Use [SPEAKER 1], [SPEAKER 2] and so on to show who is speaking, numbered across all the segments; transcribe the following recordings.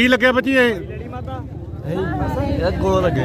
[SPEAKER 1] ਕੀ ਲੱਗਿਆ ਬੱਚੀ ਇਹ?
[SPEAKER 2] ਇਹ ਗੋਲ ਜੀ।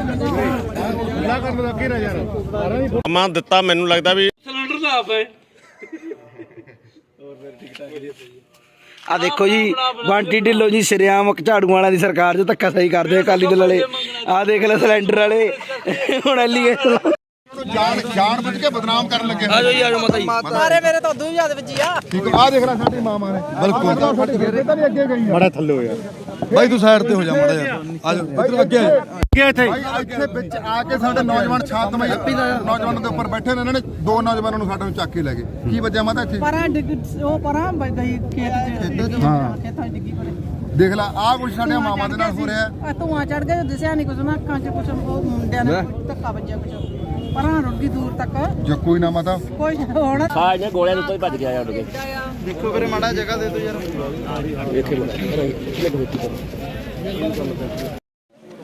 [SPEAKER 1] ਨਾ ਕਰਨ ਦਾ ਕਿਹੜਾ ਯਾਰ
[SPEAKER 3] ਸਮਾਂ ਦਿੱਤਾ ਮੈਨੂੰ ਲੱਗਦਾ ਵੀ
[SPEAKER 4] ਸਿਲੰਡਰ ਦਾ ਆਪ ਹੈ।
[SPEAKER 5] ਆ ਦੇਖੋ ਜੀ ਬੰਟੀ ਢਿੱਲੋਂ ਜੀ ਸ਼ਰਿਆਮ ਝਾੜੂ ਵਾਲਿਆਂ ਦੀ ਸਰਕਾਰ 'ਚ ਧੱਕਾ ਸਹੀ ਕਰਦੇ ਆ ਅਕਾਲੀ ਦਲ ਵਾਲੇ। ਆ ਦੇਖ ਲੈ ਸਿਲੰਡਰ ਵਾਲੇ। ਹੁਣ ਐਲੀਗੇਸ਼ਨ
[SPEAKER 6] ਜਾਣ ਜਾਣ ਬੁੱਝ ਕੇ ਬਦਨਾਮ ਕਰਨ ਲੱਗੇ ਹੋਏ।
[SPEAKER 5] ਆਜੋ ਜੀ ਆਜੋ ਮਾਤਾ ਜੀ।
[SPEAKER 7] ਮਾਰੇ ਮੇਰੇ ਤਾਂ ਉਦੋਂ ਵੀ ਯਾਦ ਵੱਜੀ ਆ।
[SPEAKER 6] ਠੀਕ ਆ ਆਹ ਦੇਖ ਲੈ ਸਾਡੀ ਮਾਂ ਨੇ। ਬਿਲਕੁਲ। ਸਾਡੀ ਬੇਟੇ ਤਾਂ ਵੀ ਅੱਗੇ ਗਈ ਆ।
[SPEAKER 1] ਬੜਾ ਥੱਲੇ ਹੋਇਆ
[SPEAKER 6] ਬਾਈ ਤੂੰ ਸਾਈਡ ਤੇ ਹੋ ਜਾ ਮਾੜਾ ਜਿਹਾ। ਆ ਜਾ ਇੱਧਰ ਅੱਗੇ ਆ।
[SPEAKER 1] ਕੀ ਇੱਥੇ।
[SPEAKER 6] ਭਾਈ ਇੱਥੇ ਵਿੱਚ ਆ ਕੇ ਸਾਡੇ ਨੌਜਵਾਨ ਸ਼ਾਂਤਮਈ ਨੌਜਵਾਨਾਂ ਦੇ ਉੱਪਰ ਬੈਠੇ ਨੇ ਇਹਨਾਂ ਨੇ। ਦੋ ਨੌਜਵਾਨਾਂ ਨੂੰ ਸਾਡੇ ਨੂੰ ਚੱਕ ਕੇ ਲੈ ਗਏ। ਕੀ ਵੱਜਿਆ ਮਾਤਾ ਇੱਥੇ?
[SPEAKER 7] ਪਰਾਂ ਡਿੱਗ ਉਹ ਪਰਾਂ ਗਈ ਖੇਤ ਚ।
[SPEAKER 6] ਹਾਂ।
[SPEAKER 7] ਖੇਤਾਂ ਡਿੱਗੀ ਪਰੇ।
[SPEAKER 6] ਦੇਖ ਲੈ ਆਹ ਕੁਝ ਸਾਡੇ ਮਾਮਾ ਦੇ ਨਾਲ ਹੋ ਰਿਹਾ।
[SPEAKER 7] ਆ ਧੂਆਂ ਚੜ ਗਿਆ ਦਿਸਿਆ ਨਹੀਂ ਕੁਛ। ਨਾ ਅੱਖਾਂ 'ਚ ਕੁਛ ਉਹ ਮੁੰਡਿਆਂ ਨੇ ਧੱਕਾ ਵੱਜਿਆ ਕੁਛ। ਪਰਾਂ ਰੁੜ ਗਈ ਦੂਰ ਤੱਕ।
[SPEAKER 6] ਜੇ ਕੋਈ ਨਾ ਮਾਤਾ।
[SPEAKER 7] ਕੋਈ ਹੁਣ।
[SPEAKER 2] ਆ ਇਹਨੇ ਗੋਲਿਆਂ ਦੇ ਉੱਤੋਂ ਹੀ ਭੱਜ ਗਿਆ ਉੱਡ ਕੇ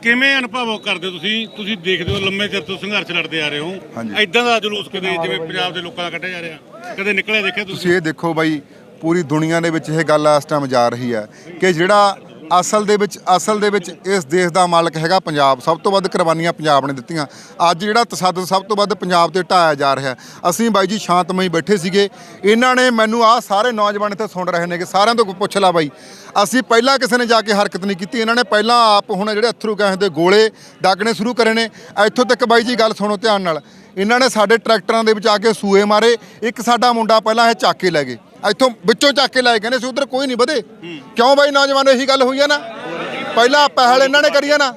[SPEAKER 1] ਕਿਵੇਂ ਅਨੁਭਵ ਕਰਦੇ ਹੋ ਤੁਸੀਂ? ਤੁਸੀਂ ਦੇਖਦੇ ਹੋ ਲੰਮੇ ਚਿਰ ਤੋਂ ਸੰਘਰਸ਼ ਲੜਦੇ ਆ ਰਹੇ ਹੋ। ਐਦਾਂ ਦਾ ਜਲੂਸ ਕਦੇ ਜਿਵੇਂ ਪੰਜਾਬ ਦੇ ਲੋਕਾਂ ਦਾ ਕੱਢਿਆ ਜਾ ਰਿਹਾ? ਕਦੇ ਨਿਕਲਿਆ ਦੇਖਿਆ ਤੁਸੀਂ?
[SPEAKER 6] ਤੁਸੀਂ ਇਹ ਦੇਖੋ ਬਾਈ ਪੂਰੀ ਦੁਨੀਆ ਦੇ ਵਿੱਚ ਇਹ ਗੱਲ ਇਸ ਟਾਈਮ ਜਾ ਰਹੀ ਹੈ ਕਿ ਜਿਹੜਾ ਅਸਲ ਦੇ ਵਿੱਚ, ਅਸਲ ਦੇ ਵਿੱਚ ਇਸ ਦੇਸ਼ ਦਾ ਮਾਲਕ ਹੈਗਾ ਪੰਜਾਬ। ਸਭ ਤੋਂ ਵੱਧ ਕੁਰਬਾਨੀਆਂ ਪੰਜਾਬ ਨੇ ਦਿੱਤੀਆਂ। ਅੱਜ ਜਿਹੜਾ ਤਸੱਦਦ ਸਭ ਤੋਂ ਵੱਧ ਪੰਜਾਬ ਤੇ ਢਾਇਆ ਜਾ ਰਿਹਾ ਅਸੀਂ ਬਾਈ ਜੀ ਸ਼ਾਂਤਮਈ ਬੈਠੇ ਸੀਗੇ। ਇਹਨਾਂ ਨੇ ਮੈਨੂੰ ਆਹ ਸਾਰੇ ਨੌਜਵਾਨ ਇੱਥੇ ਸੁਣ ਰਹੇ ਨੇ ਕਿ ਸਾਰਿਆਂ ਤੋਂ ਪੁੱਛ ਲਾ ਬਾਈ। ਅਸੀਂ ਪਹਿਲਾਂ ਕਿਸੇ ਨੇ ਜਾ ਕੇ ਹਰਕਤ ਨਹੀਂ ਕੀਤੀ। ਇਹਨਾਂ ਨੇ ਪਹਿਲਾਂ ਆਪ ਹੁਣ ਜਿਹੜੇ ਅਥਰੂ ਗੈਸ ਦੇ ਗੋਲੇ ਦਾਗਣੇ ਸ਼ੁਰੂ ਕਰੇ ਨੇ। ਇੱਥੋਂ ਤੱਕ ਬਾਈ ਜੀ ਗੱਲ ਸੁਣੋ ਧਿਆਨ ਨਾਲ। ਇਹਨਾਂ ਨੇ ਸਾਡੇ ਟਰੈਕਟਰਾਂ ਦੇ ਵਿੱਚ ਆ ਕੇ ਸੂਏ ਮਾਰੇ। ਇੱਕ ਸਾਡਾ ਮੁੰਡਾ ਪਹਿਲਾਂ ਇਹ ਚੱਕ ਕੇ ਲੈ ਗਏ। ਇੱਥੋਂ ਵਿੱਚੋਂ ਚੱਕ ਕੇ ਲੈ ਕਹਿੰਦੇ ਸੀ ਉਧਰ ਕੋਈ ਨਹੀਂ ਵਧੇ। ਕਿਉਂ ਬਾਈ, ਨੌਜਵਾਨ ਇਹੀ ਗੱਲ ਹੋਈ ਆ ਨਾ? ਪਹਿਲਾਂ ਪਹਿਲ ਇਹਨਾਂ ਨੇ ਕਰੀ ਆ ਨਾ?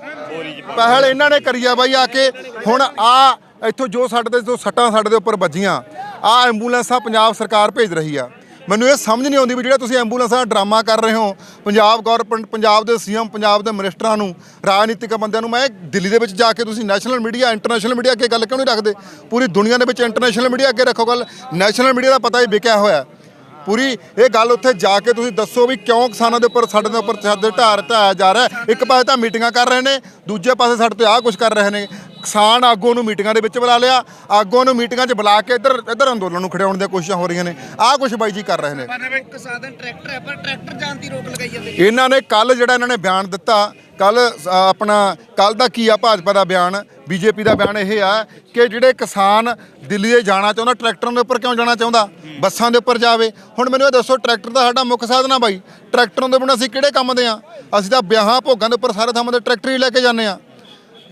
[SPEAKER 6] ਪਹਿਲ ਇਹਨਾਂ ਨੇ ਕਰੀ ਆ ਬਾਈ ਆ ਕੇ। ਹੁਣ ਆ ਇੱਥੋਂ ਜੋ ਸਾਡੇ ਦੇ ਜੋ ਸੱਟਾਂ ਸਾਡੇ ਦੇ ਉੱਪਰ ਵੱਜੀਆਂ, ਆ ਐਂਬੂਲੈਂਸਾਂ ਪੰਜਾਬ ਸਰਕਾਰ ਭੇਜ ਰਹੀ ਆ। ਮੈਨੂੰ ਇਹ ਸਮਝ ਨਹੀਂ ਆਉਂਦੀ ਵੀ ਜਿਹੜਾ ਤੁਸੀਂ ਐਂਬੂਲੈਂਸਾਂ ਦਾ ਡਰਾਮਾ ਕਰ ਰਹੇ ਹੋ, ਪੰਜਾਬ ਗਵਰਨਮੈਂਟ ਪੰਜਾਬ ਦੇ ਸੀਐਮ, ਪੰਜਾਬ ਦੇ ਮਿਨਿਸਟਰਾਂ ਨੂੰ, ਰਾਜਨੀਤਿਕ ਬੰਦਿਆਂ ਨੂੰ, ਮੈਂ ਦਿੱਲੀ ਦੇ ਵਿੱਚ ਜਾ ਕੇ ਤੁਸੀਂ ਨੈਸ਼ਨਲ ਮੀਡੀਆ, ਇੰਟਰਨੈਸ਼ਨਲ ਮੀਡੀਆ ਅੱਗੇ ਗੱਲ ਕਿਉਂ ਨਹੀਂ ਰੱਖਦੇ? ਪੂਰੀ ਦੁਨੀਆ ਦੇ ਵਿੱਚ ਇੰਟਰਨੈਸ਼ਨਲ ਮੀਡੀਆ ਅੱਗੇ ਰੱਖੋ ਗੱਲ। ਨੈਸ਼ਨਲ ਮੀਡੀਆ ਦਾ ਪਤਾ ਹੀ ਵਿਕਿਆ ਹੋਇਆ। ਪੂਰੀ ਇਹ ਗੱਲ ਉੱਥੇ ਜਾ ਕੇ ਤੁਸੀਂ ਦੱਸੋ ਵੀ ਕਿਉਂ ਕਿਸਾਨਾਂ ਦੇ ਉੱਪਰ, ਸਾਡੇ ਦੇ ਉੱਪਰ ਤਸ਼ੱਦਦ ਢਾਰ ਢਾਇਆ ਜਾ ਰਿਹਾ ਇੱਕ ਪਾਸੇ ਤਾਂ ਮੀਟਿੰਗਾਂ ਕਰ ਰਹੇ ਨੇ, ਦੂਜੇ ਪਾਸੇ ਸਾਡੇ ਤੇ ਆਹ ਕੁਝ ਕਰ ਰਹੇ ਨੇ। ਕਿਸਾਨ ਆਗੂਆਂ ਨੂੰ ਮੀਟਿੰਗਾਂ ਦੇ ਵਿੱਚ ਬੁਲਾ ਲਿਆ। ਆਗੂਆਂ ਨੂੰ ਮੀਟਿੰਗਾਂ 'ਚ ਬੁਲਾ ਕੇ ਇੱਧਰ ਇੱਧਰ ਅੰਦੋਲਨ ਨੂੰ ਖੜਾਉਣ ਦੀਆਂ ਕੋਸ਼ਿਸ਼ਾਂ ਹੋ ਰਹੀਆਂ ਨੇ। ਆਹ ਕੁਝ ਬਾਈ ਜੀ ਕਰ ਰਹੇ ਨੇ।
[SPEAKER 7] ਸਾਧਨ ਟਰੈਕਟਰ ਹੈ ਪਰ ਟਰੈਕਟਰ ਜਾਣ ਦੀ ਰੋਕ ਲਗਾਈ ਜਾਂਦੇ
[SPEAKER 6] ਇਹਨਾਂ ਨੇ ਕੱਲ ਜਿਹੜਾ ਇਹਨਾਂ ਨੇ ਬਿਆਨ ਦਿੱਤਾ ਕੱਲ ਆਪਣਾ ਕੱਲ ਦਾ ਕੀ ਆ ਭਾਜਪਾ ਦਾ ਬਿਆਨ? ਬੀਜੇਪੀ ਦਾ ਬਿਆਨ ਇਹ ਆ ਕਿ ਜਿਹੜੇ ਕਿਸਾਨ ਦਿੱਲੀ ਦੇ ਜਾਣਾ ਚਾਹੁੰਦਾ ਟਰੈਕਟਰਾਂ ਦੇ ਉੱਪਰ ਕਿਉਂ ਜਾਣਾ ਚਾਹੁੰਦਾ? ਬੱਸਾਂ ਦੇ ਉੱਪਰ ਜਾਵੇ। ਹੁਣ ਮੈਨੂੰ ਇਹ ਦੱਸੋ ਟਰੈਕਟਰ ਦਾ ਸਾਡਾ ਮੁੱਖ ਸਾਧਨ ਆ ਬਾਈ। ਟਰੈਕਟਰਾਂ ਦੇ ਬਿਨਾਂ ਅਸੀਂ ਕਿਹੜੇ ਕੰਮ ਦੇ ਆ? ਅਸੀਂ ਤਾਂ ਵਿਆਹਾਂ ਭੋਗਾਂ ਦੇ ਉੱਪਰ ਸਾਰੇ ਥਾਵਾਂ ਤੇ ਟਰੈਕਟਰ ਹੀ ਲੈ ਕੇ ਜਾਂਦੇ ਆ।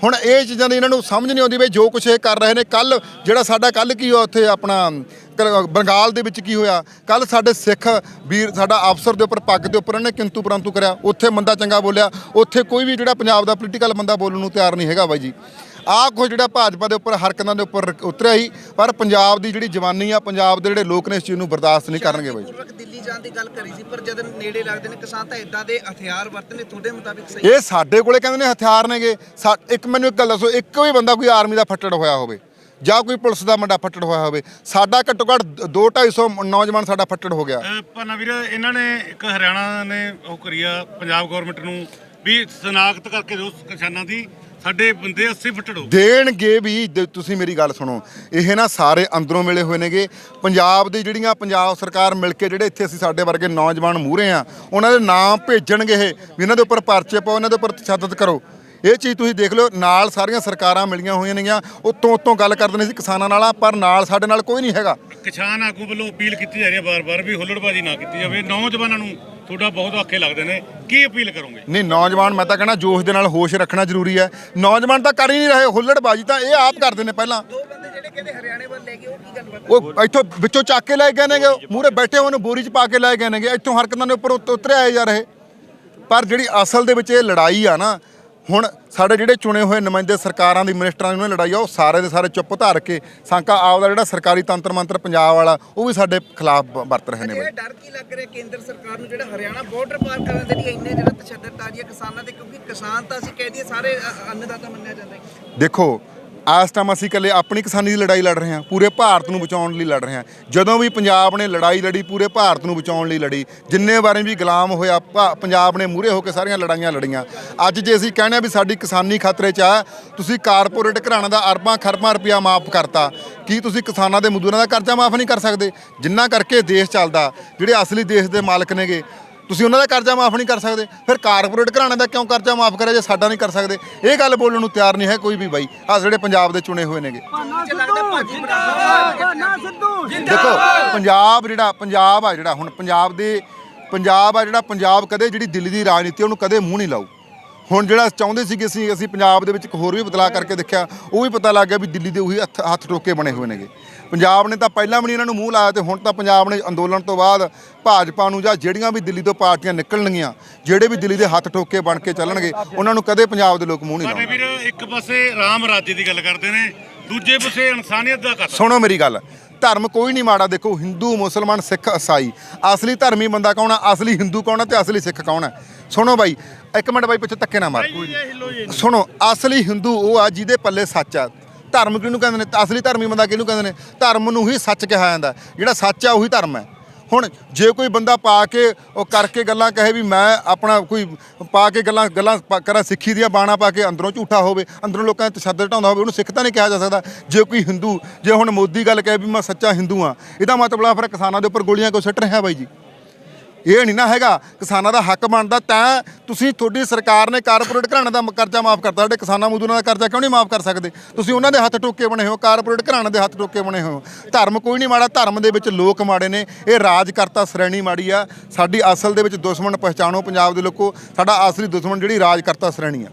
[SPEAKER 6] ਹੁਣ ਇਹ ਚੀਜ਼ਾਂ ਦੀ ਇਹਨਾਂ ਨੂੰ ਸਮਝ ਨਹੀਂ ਆਉਂਦੀ ਵੀ ਜੋ ਕੁਝ ਇਹ ਕਰ ਰਹੇ ਨੇ ਕੱਲ ਜਿਹੜਾ ਸਾਡਾ ਕੱਲ ਕੀ ਹੋਇਆ ਉੱਥੇ ਆਪਣਾ ਬੰਗਾਲ ਦੇ ਵਿੱਚ ਕੀ ਹੋਇਆ? ਕੱਲ ਸਾਡੇ ਸਿੱਖ ਵੀਰ, ਸਾਡਾ ਅਫਸਰ ਦੇ ਉੱਪਰ ਪੱਗ ਦੇ ਉੱਪਰ ਇਹਨੇ ਕਿੰਤੂ ਪਰੰਤੂ ਕਰਿਆ। ਉੱਥੇ ਮੰਦਾ ਚੰਗਾ ਬੋਲਿਆ। ਉੱਥੇ ਕੋਈ ਵੀ ਜਿਹੜਾ ਪੰਜਾਬ ਦਾ ਪੋਲੀਟੀਕਲ ਬੰਦਾ ਬੋਲਣ ਨੂੰ ਤਿਆਰ ਨਹੀਂ ਹੈਗਾ ਬਾਈ ਜੀ। ਆਹ ਕੁਝ ਜਿਹੜਾ ਭਾਜਪਾ ਦੇ ਉੱਪਰ ਹਰਕਤਾਂ ਦੇ ਉੱਪਰ ਉਤਰਿਆ ਹੀ ਪਰ ਪੰਜਾਬ ਦੀ ਜਿਹੜੀ ਜਵਾਨੀ ਆ ਪੰਜਾਬ ਦੇ ਜਿਹੜੇ ਲੋਕ ਨੇ ਇਸ ਚੀਜ਼ ਨੂੰ ਬਰਦਾਸ਼ਤ ਨਹੀਂ ਕਰਨਗੇ ਬਾਈ। ਜੀ
[SPEAKER 3] ਦਿੱਲੀ ਜਾਣ ਦੀ ਗੱਲ ਕਰੀ ਸੀ ਪਰ ਜਦ ਨੇੜੇ ਲੱਗਦੇ ਨੇ ਕਿਸਾਨ ਤਾਂ ਇਦਾਂ ਦੇ ਹਥਿਆਰ ਵਰਤਨੇ ਤੁਹਾਡੇ ਮੁਤਾਬਿਕ ਸਹੀ?
[SPEAKER 6] ਇਹ ਸਾਡੇ ਕੋਲੇ ਕਹਿੰਦੇ ਨੇ ਹਥਿਆਰ ਨੇਗੇ। ਇੱਕ ਮੈਨੂੰ ਇੱਕ ਗੱਲ ਦੱਸੋ ਇੱਕ ਵੀ ਬੰਦਾ ਕੋਈ ਆਰਮੀ ਦਾ ਫੱਟੜ ਹੋਇਆ ਹੋਵੇ ਜਾਂ ਕੋਈ ਪੁਲਿਸ ਦਾ ਮੁੰਡਾ ਫੱਟੜ ਹੋਇਆ ਹੋਵੇ ਸਾਡਾ ਘੱਟੋ ਘੱਟ 2 250 ਨੌਜਵਾਨ ਸਾਡਾ ਫੱਟੜ ਹੋ ਗਿਆ।
[SPEAKER 1] ਪੰਨਾ ਵੀਰ ਇਹਨਾਂ ਨੇ ਇੱਕ ਹਰਿਆਣਾ ਨੇ ਉਹ ਕਰੀ ਆ ਪੰਜਾਬ ਗਵਰਨਮੈਂਟ ਨੂੰ ਵੀ ਸਨਾਖਤ ਕਰਕੇ ਦਿਓ ਕਿਸਾਨਾਂ ਦੀ ਸਾਡੇ ਬੰਦੇ 80 ਫੁੱਟੜ ਹੋ
[SPEAKER 6] ਦੇਣਗੇ ਵੀ ਦ- ਤੁਸੀਂ ਮੇਰੀ ਗੱਲ ਸੁਣੋ। ਇਹ ਨਾ ਸਾਰੇ ਅੰਦਰੋਂ ਮਿਲੇ ਹੋਏ ਨੇਗੇ। ਪੰਜਾਬ ਦੀ ਜਿਹੜੀਆਂ ਪੰਜਾਬ ਸਰਕਾਰ ਮਿਲ ਕੇ ਜਿਹੜੇ ਇੱਥੇ ਅਸੀਂ ਸਾਡੇ ਵਰਗੇ ਨੌਜਵਾਨ ਮੂਹਰੇ ਆ ਉਹਨਾਂ ਦੇ ਨਾਮ ਭੇਜਣਗੇ ਇਹ ਵੀ ਇਹਨਾਂ ਦੇ ਉੱਪਰ ਪਰਚੇ ਪਾਓ ਇਹਨਾਂ ਦੇ ਉੱਪਰ ਤਸ਼ੱਦਦ ਕਰੋ। ਇਹ ਚੀਜ਼ ਤੁਸੀਂ ਦੇਖ ਲਓ ਨਾਲ ਸਾਰੀਆਂ ਸਰਕਾਰਾਂ ਮਿਲੀਆਂ ਹੋਈਆਂ ਨੇਗੀਆਂ। ਉਤੋਂ ਉਤੋਂ ਗੱਲ ਕਰਦੇ ਨੇ ਸੀ ਕਿਸਾਨਾਂ ਨਾਲ ਪਰ ਨਾਲ ਸਾਡੇ ਨਾਲ ਕੋਈ ਨਹੀਂ ਹੈਗਾ।
[SPEAKER 1] ਕਿਸਾਨ ਆਗੂ ਵੱਲੋਂ ਅਪੀਲ ਕੀਤੀ ਜਾ ਰਹੀ ਹੈ ਬਾਰ-ਬਾਰ ਵੀ ਹੁੱਲੜਬਾਜ਼ੀ ਨਾ ਕੀਤੀ ਜਾਵੇ। ਨੌਜਵਾਨਾਂ ਨੂੰ ਤੁਹਾਡਾ ਬਹੁਤ ਆਖੇ ਲੱਗਦੇ ਨੇ। ਕੀ ਅਪੀਲ ਕਰੋਗੇ?
[SPEAKER 6] ਨਹੀਂ ਨੌਜਵਾਨ ਮੈਂ ਤਾਂ ਕਹਿੰਦਾ ਜੋਸ਼ ਦੇ ਨਾਲ ਹੋਸ਼ ਰੱਖਣਾ ਜ਼ਰੂਰੀ ਹੈ। ਨੌਜਵਾਨ ਤਾਂ ਕਰ ਹੀ ਨਹੀਂ ਰਹੇ ਹੁੱਲੜਬਾਜੀ ਤਾਂ ਇਹ ਆਪ ਕਰਦੇ ਨੇ ਪਹਿਲਾਂ।
[SPEAKER 3] ਦੋ ਬੰਦੇ ਜਿਹੜੇ ਕਹਿੰਦੇ ਹਰਿਆਣੇ ਵੱਲ ਲੈ ਗਏ ਉਹ ਕੀ ਗੱਲ ਬਾਤ
[SPEAKER 6] ਉਹ ਇੱਥੋਂ ਵਿੱਚੋਂ ਚੱਕ ਕੇ ਲੈ ਗਏ ਨੇਗੇ ਮੂਰੇ ਬੈਠੇ ਉਹਨੂੰ ਬੋਰੀ 'ਚ ਪਾ ਕੇ ਲੈ ਗਏ ਨੇਗੇ। ਇੱਥੋਂ ਹਰਕਤਾਂ ਦੇ ਉੱਪਰ ਉਤ- ਉਤਰੇ ਆਏ ਜਾ ਰਹੇ ਪਰ ਜਿਹੜੀ ਅਸਲ ਦੇ ਵਿੱਚ ਇਹ ਲੜਾਈ ਆ ਨਾ ਹੁਣ ਸਾਡੇ ਜਿਹੜੇ ਚੁਣੇ ਹੋਏ ਨੁਮਾਇੰਦੇ ਸਰਕਾਰਾਂ ਦੀ ਮਿਨਿਸਟਰਾਂ ਦੀ ਉਹਨਾਂ ਲੜਾਈ ਆ ਉਹ ਸਾਰੇ ਦੇ ਸਾਰੇ ਚੁੱਪ ਧਾਰ ਕੇ ਸਾਂਕਾ ਆਪਦਾ ਜਿਹੜਾ ਸਰਕਾਰੀ ਤੰਤਰ ਮੰਤਰ ਪੰਜਾਬ ਵਾਲਾ ਉਹ ਵੀ ਸਾਡੇ ਖਿਲਾਫ ਵਰਤ ਰਹੇ ਨੇ
[SPEAKER 3] ਇਹ
[SPEAKER 6] ਬਾਈ।
[SPEAKER 3] ਡਰ ਕੀ ਲੱਗ ਰਿਹਾ ਕੇਂਦਰ ਸਰਕਾਰ ਨੂੰ? ਜਿਹੜਾ ਹਰਿਆਣਾ ਬਾਰਡਰ ਪਾਰ ਕਰਨ ਦੇ ਲਈ ਇੰਨੇ ਜਿਹੜਾ ਤਸ਼ੱਦਦ ਆ ਰਹੀ ਹੈ ਕਿਸਾਨਾਂ ਤੇ ਕਿਉਂਕਿ ਕਿਸਾਨ ਤਾਂ ਅਸੀਂ ਕਹਿ ਦਈਏ ਸਾਰੇ ਅੰਨਦਾਤਾ ਮੰਨਿਆ ਜਾਂਦਾ ਹੈ।
[SPEAKER 6] ਦੇਖੋ ਇਸ ਟਾਈਮ ਅਸੀਂ ਇਕੱਲੇ ਆਪਣੀ ਕਿਸਾਨੀ ਦੀ ਲੜਾਈ ਲੜ ਰਹੇ ਹਾਂ, ਪੂਰੇ ਭਾਰਤ ਨੂੰ ਬਚਾਉਣ ਲਈ ਲੜ ਰਹੇ ਹਾਂ। ਜਦੋਂ ਵੀ ਪੰਜਾਬ ਨੇ ਲੜਾਈ ਲੜੀ, ਪੂਰੇ ਭਾਰਤ ਨੂੰ ਬਚਾਉਣ ਲਈ ਲੜੀ, ਜਿੰਨੇ ਵਾਰੀ ਵੀ ਗੁਲਾਮ ਹੋਇਆ, ਭਾ- ਪੰਜਾਬ ਨੇ ਮੂਰੇ ਹੋ ਕੇ ਸਾਰੀਆਂ ਲੜਾਈਆਂ ਲੜੀਆਂ। ਅੱਜ ਜੇ ਅਸੀਂ ਕਹਿੰਦੇ ਹਾਂ ਵੀ ਸਾਡੀ ਕਿਸਾਨੀ ਖਤਰੇ 'ਚ ਆ, ਤੁਸੀਂ ਕਾਰਪੋਰੇਟ ਘਰਾਣਾ ਦਾ ਅਰਬਾਂ ਖਰਬਾਂ ਰੁਪਇਆ ਮਾਫ ਕਰਤਾ, ਕੀ ਤੁਸੀਂ ਕਿਸਾਨਾਂ ਦੇ ਮਜ਼ਦੂਰਾਂ ਦਾ ਕਰਜ਼ਾ ਮਾਫ ਨਹੀਂ ਕਰ ਸਕਦੇ? ਜਿੰਨਾ ਕਰਕੇ ਦੇਸ਼ ਚੱਲਦਾ, ਜਿਹੜੇ ਅਸਲੀ ਦੇਸ਼ ਦੇ ਮਾਲਕ ਨੇਗੇ ਤੁਸੀਂ ਉਹਨਾਂ ਦਾ ਕਰਜ਼ਾ ਮਾਫ ਨਹੀਂ ਕਰ ਸਕਦੇ। ਫਿਰ ਕਾਰਪੋਰੇਟ ਘਰਾਣੇ ਦਾ ਕਿਉਂ ਕਰਜ਼ਾ ਮਾਫ ਕਰਿਆ ਜੇ ਸਾਡਾ ਨਹੀਂ ਕਰ ਸਕਦੇ? ਇਹ ਗੱਲ ਬੋਲਣ ਨੂੰ ਤਿਆਰ ਨਹੀਂ ਹੈ ਕੋਈ ਵੀ ਬਾਈ। ਆ ਜਿਹੜੇ ਪੰਜਾਬ ਦੇ ਚੁਣੇ ਹੋਏ ਨੇਗੇ। ਦੇਖੋ ਪੰਜਾਬ ਜਿਹੜਾ ਪੰਜਾਬ ਆ ਜਿਹੜਾ ਹੁਣ ਪੰਜਾਬ ਦੇ ਪੰਜਾਬ ਆ ਜਿਹੜਾ ਪੰਜਾਬ ਕਦੇ ਜਿਹੜੀ ਦਿੱਲੀ ਦੀ ਰਾਜਨੀਤੀ ਉਹਨੂੰ ਕਦੇ ਮੂੰਹ ਨਹੀਂ ਲਾਊ। ਹੁਣ ਜਿਹੜਾ ਚਾਹੁੰਦੇ ਸੀ ਕਿ ਅਸੀਂ ਅਸੀਂ ਪੰਜਾਬ ਦੇ ਵਿੱਚ ਇੱਕ ਹੋਰ ਵੀ ਬਦਲਾਅ ਕਰਕੇ ਦੇਖਿਆ ਉਹ ਵੀ ਪਤਾ ਲੱਗ ਗਿਆ ਵੀ ਦਿੱਲੀ ਦੇ ਉਹੀ ਹੱਥ ਹੱਥ ਟੋਕੇ ਬਣੇ ਹੋਏ ਨੇਗੇ। ਪੰਜਾਬ ਨੇ ਤਾਂ ਪਹਿਲਾਂ ਵੀ ਨਹੀਂ ਇਹਨਾਂ ਨੂੰ ਮੂੰਹ ਲਾਇਆ ਤੇ ਹੁਣ ਤਾਂ ਪੰਜਾਬ ਨੇ ਅੰਦੋਲਨ ਤੋਂ ਬਾਅਦ ਭਾਜਪਾ ਨੂੰ ਜਾਂ ਜਿਹੜੀਆਂ ਵੀ ਦਿੱਲੀ ਤੋਂ ਪਾਰਟੀਆਂ ਨਿਕਲਣਗੀਆਂ ਜਿਹੜੇ ਵੀ ਦਿੱਲੀ ਦੇ ਹੱਥ ਟੋਕੇ ਬਣ ਕੇ ਚੱਲਣਗੇ ਉਹਨਾਂ ਨੂੰ ਕਦੇ ਪੰਜਾਬ ਦੇ ਲੋਕ ਮੂੰਹ ਨਹੀਂ ਲਾਉਣਗੇ।
[SPEAKER 1] ਵੀਰ ਇੱਕ ਪਾਸੇ ਰਾਮ ਰਾਜੇ ਦੀ ਗੱਲ ਕਰਦੇ ਨੇ ਦੂਜੇ ਪਾਸੇ ਇਨਸਾਨੀਅਤ ਦਾ ਕਤਲ
[SPEAKER 6] ਸੁਣੋ ਮੇਰੀ ਗੱਲ ਧਰਮ ਕੋਈ ਨਹੀਂ ਮਾੜਾ ਦੇਖੋ ਹਿੰਦੂ ਮੁਸਲਮਾਨ ਸਿੱਖ ਈਸਾਈ ਅਸਲੀ ਧਰਮੀ ਬੰਦਾ ਕੌਣ ਆ? ਅਸਲੀ ਹਿੰਦੂ ਕੌਣ ਆ ਤੇ ਅਸਲੀ ਸਿੱਖ ਕੌਣ ਆ? ਸੁਣੋ ਬਾਈ ਇੱਕ ਮਿੰਟ ਬਾਈ ਪਿੱਛੇ ਧੱਕੇ ਨਾ ਮਾਰ। ਸੁਣੋ ਅਸਲੀ ਹਿੰਦੂ ਉਹ ਆ ਜਿਹਦੇ ਪੱਲੇ ਸੱਚ ਆ। ਧਰਮ ਕਿਹਨੂੰ ਕਹਿੰਦੇ ਨੇ? ਅਸਲੀ ਧਰਮੀ ਬੰਦਾ ਕਿਹਨੂੰ ਕਹਿੰਦੇ ਨੇ? ਧਰਮ ਨੂੰ ਹੀ ਸੱਚ ਕਿਹਾ ਜਾਂਦਾ। ਜਿਹੜਾ ਸੱਚ ਆ ਉਹੀ ਧਰਮ ਹੈ। ਹੁਣ ਜੇ ਕੋਈ ਬੰਦਾ ਪਾ ਕੇ ਉਹ ਕਰਕੇ ਗੱਲਾਂ ਕਹੇ ਵੀ ਮੈਂ ਆਪਣਾ ਕੋਈ ਪਾ ਕੇ ਗੱਲਾਂ ਗੱਲਾਂ ਪਾ- ਕਰਾਂ, ਸਿੱਖੀ ਦੀਆਂ ਬਾਣਾ ਪਾ ਕੇ ਅੰਦਰੋਂ ਝੂਠਾ ਹੋਵੇ, ਅੰਦਰੋਂ ਲੋਕਾਂ ਦੇ ਤਸ਼ੱਦਦ ਢਾਉਂਦਾ ਹੋਵੇ, ਉਹਨੂੰ ਸਿੱਖ ਤਾਂ ਨਹੀਂ ਕਿਹਾ ਜਾ ਸਕਦਾ। ਜੇ ਕੋਈ ਹਿੰਦੂ, ਜੇ ਹੁਣ ਮੋਦੀ ਗੱਲ ਕਹੇ ਵੀ ਮੈਂ ਸੱਚਾ ਹਿੰਦੂ ਆ ਇਹਦਾ ਮਤਲਬ ਆ ਫਿਰ ਕਿਸਾਨਾਂ ਦੇ ਉੱਪਰ ਗੋਲੀਆਂ ਕਿਉਂ ਸਿੱਟ ਰਿਹਾ ਬਾਈ ਜੀ? ਇਹ ਨਹੀਂ ਨਾ ਹੈਗਾ, ਕਿਸਾਨਾਂ ਦਾ ਹੱਕ ਬਣਦਾ, ਤਾਂ ਤੁਸੀਂ ਤੁਹਾਡੀ ਸਰਕਾਰ ਨੇ ਕਾਰਪੋਰੇਟ ਘਰਾਣੇ ਦਾ ਕਰਜ਼ਾ ਮਾਫ ਕਰਤਾ, ਸਾਡੇ ਕਿਸਾਨਾਂ ਮਜ਼ਦੂਰਾਂ ਦਾ ਕਰਜ਼ਾ ਕਿਉਂ ਨਹੀਂ ਮਾਫ ਕਰ ਸਕਦੇ? ਤੁਸੀਂ ਉਹਨਾਂ ਦੇ ਹੱਥ ਟੋਕੇ ਬਣੇ ਹੋ, ਕਾਰਪੋਰੇਟ ਘਰਾਣੇ ਦੇ ਹੱਥ ਟੋਕੇ ਬਣੇ ਹੋ। ਧਰਮ ਕੋਈ ਨਹੀਂ ਮਾੜਾ, ਧਰਮ ਦੇ ਵਿੱਚ ਲੋਕ ਮਾੜੇ ਨੇ, ਇਹ ਰਾਜਕਰਤਾ ਸ਼੍ਰੇਣੀ ਮਾੜੀ ਆ। ਸਾਡੀ ਅਸਲ ਦੇ ਵਿੱਚ ਦੁਸ਼ਮਣ ਪਛਾਣੋ ਪੰਜਾਬ ਦੇ ਲੋਕੋ, ਸਾਡਾ ਅਸਲੀ ਦੁਸ਼ਮਣ ਜਿਹੜੀ ਰਾਜ ਕਰਤਾ ਸ਼੍ਰੇਣੀ ਆ।